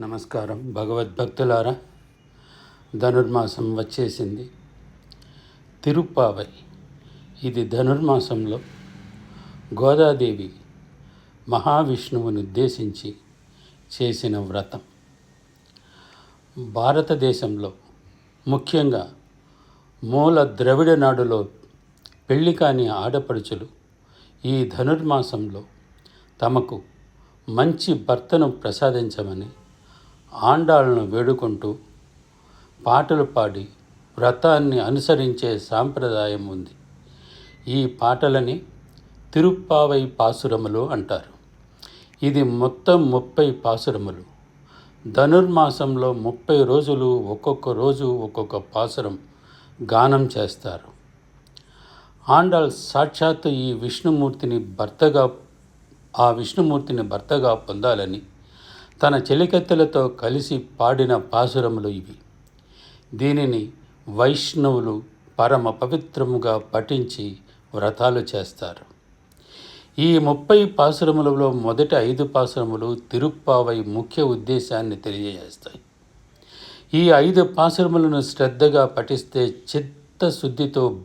నమస్కారం. భగవద్భక్తులారా ధనుర్మాసం వచ్చేసింది. తిరుప్పావై ఇది ధనుర్మాసంలో గోదాదేవి మహావిష్ణువుని ఉద్దేశించి చేసిన వ్రతం. భారతదేశంలో ముఖ్యంగా మూల ద్రవిడ నాడులో పెళ్ళి కాని ఆడపడుచులు ఈ ధనుర్మాసంలో తమకు మంచి భర్తను ప్రసాదించమని ఆండాళ్ళను వేడుకుంటూ పాటలు పాడి వ్రతాన్ని అనుసరించే సాంప్రదాయం ఉంది. ఈ పాటలని తిరుప్పావై పాసురములు అంటారు. ఇది మొత్తం ముప్పై పాసురములు. ధనుర్మాసంలో ముప్పై రోజులు ఒక్కొక్క రోజు ఒక్కొక్క పాసురం గానం చేస్తారు. ఆండాళ్ సాక్షాత్తు ఈ విష్ణుమూర్తిని భర్తగా ఆ విష్ణుమూర్తిని భర్తగా పొందాలని తన చెలికత్తెలతో కలిసి పాడిన పాసురములు ఇవి. దీనిని వైష్ణవులు పరమ పవిత్రముగా పఠించి వ్రతాలు చేస్తారు. ఈ ముప్పై పాసురములలో మొదటి ఐదు పాసురములు తిరుప్పావై ముఖ్య ఉద్దేశాన్ని తెలియజేస్తాయి. ఈ ఐదు పాసురములను శ్రద్ధగా పఠిస్తే చిత్తశుద్ధితో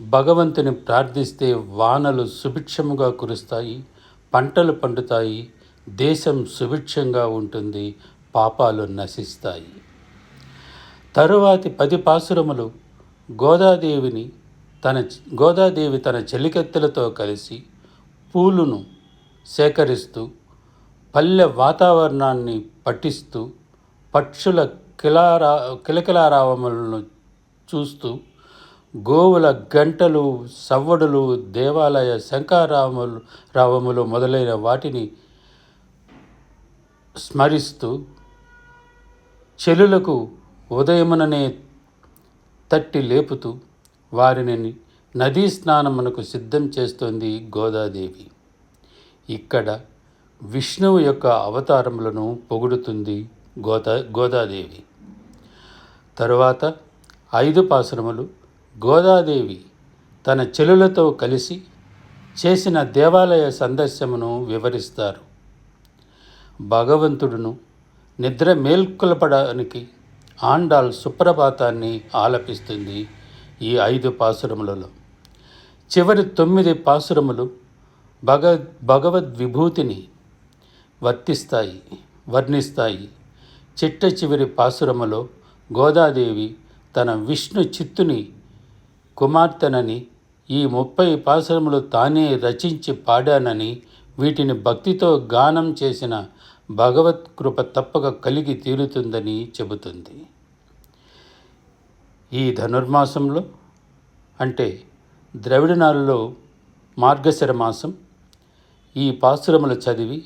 భగవంతుని ప్రార్థిస్తే వానలు సుభిక్షముగా కురుస్తాయి పంటలు పండుతాయి దేశం సుభిక్షంగా ఉంటుంది పాపాలు నశిస్తాయి. తరువాతి పది పాసురములు గోదాదేవిని తన గోదాదేవి తన చెలికత్తెలతో కలిసి పూలును సేకరిస్తూ పల్లె వాతావరణాన్ని పఠిస్తూ పక్షుల కిలారా కిలకిలారావములను చూస్తూ గోవుల గంటలు సవ్వడులు దేవాలయ శంఖారాములు రావములు మొదలైన వాటిని స్మరిస్తూ చెలులకు ఉదయముననే తట్టి లేపుతూ వారిని నదీ స్నానమునకు సిద్ధం చేస్తోంది గోదాదేవి. ఇక్కడ విష్ణువు యొక్క అవతారములను పొగుడుతుంది గోదా గోదాదేవి. తరువాత ఐదు పాశ్రములు గోదాదేవి తన చెలులతో కలిసి చేసిన దేవాలయ సందర్శమును వివరిస్తారు. భగవంతుడును నిద్ర మేల్కొల్పడానికి ఆండాల్ సుప్రభాతాన్ని ఆలపిస్తుంది ఈ ఐదు పాసురములలో చివరి తొమ్మిది పాసురములు భగ భగవద్ విభూతిని వర్తిస్తాయి వర్ణిస్తాయి. చిట్ట చివరి పాసురములో గోదాదేవి తన విష్ణు చిత్తుని కుమార్తెనని ఈ ముప్పై పాసురములు తానే రచించి పాడానని వీటిని భక్తితో గానం చేసిన భగవత్ కృప తప్పక కలిగి తీరుతుందని చెబుతుంది. ఈ ధనుర్మాసంలో అంటే ద్రవిడనాడులో మార్గశర మాసం ఈ పాశురముల చదివి